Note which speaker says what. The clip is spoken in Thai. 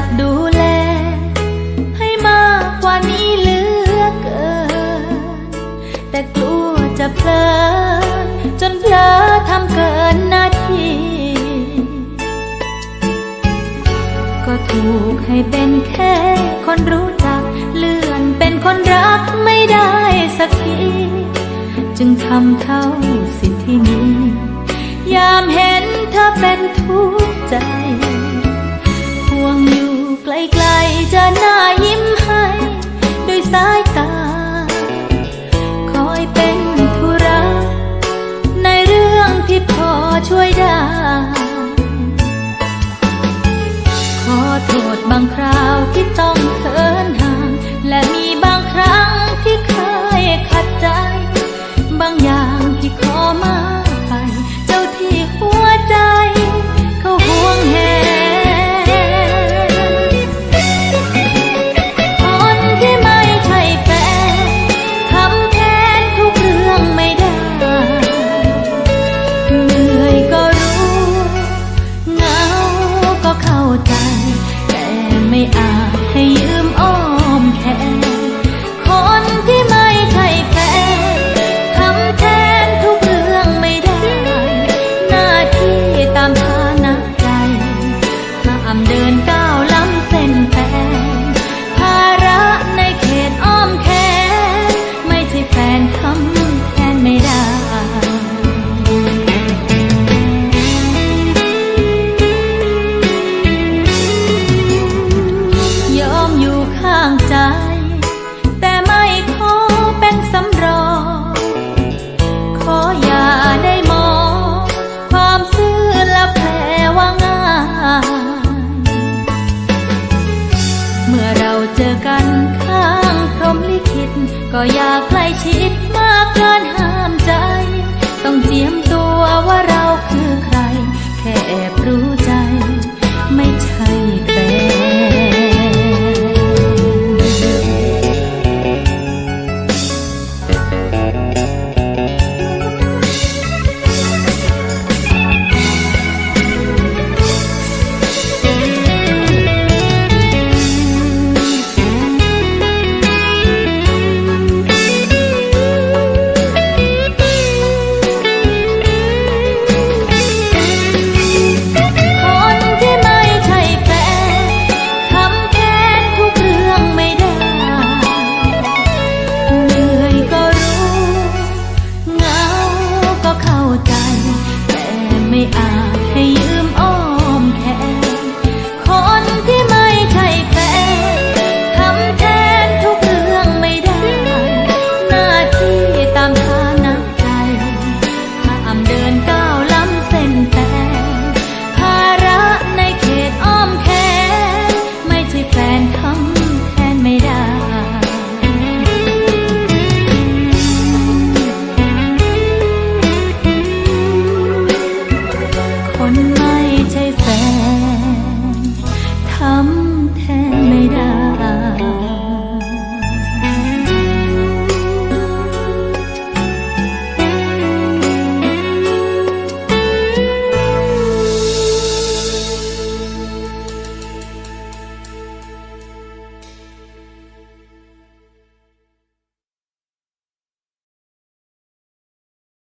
Speaker 1: ากดูแล ให้มากกว่านี้เหลือเกิน แต่กลัวจะเพลินจนเพลอทำเกินหน้าที่ก็ถูกให้เป็นแค่คนรู้จัก เลื่อนเป็นคนรักไม่ได้สักที จึงทำเท่าสิทธิที่มี ยามเห็นเธอเป็นทุกข์ใจ บางคราวที่ต้องเขินห่างและมี เจอกันข้างพรมลิขิต ก็อยากใกล้ชิดมากเกินห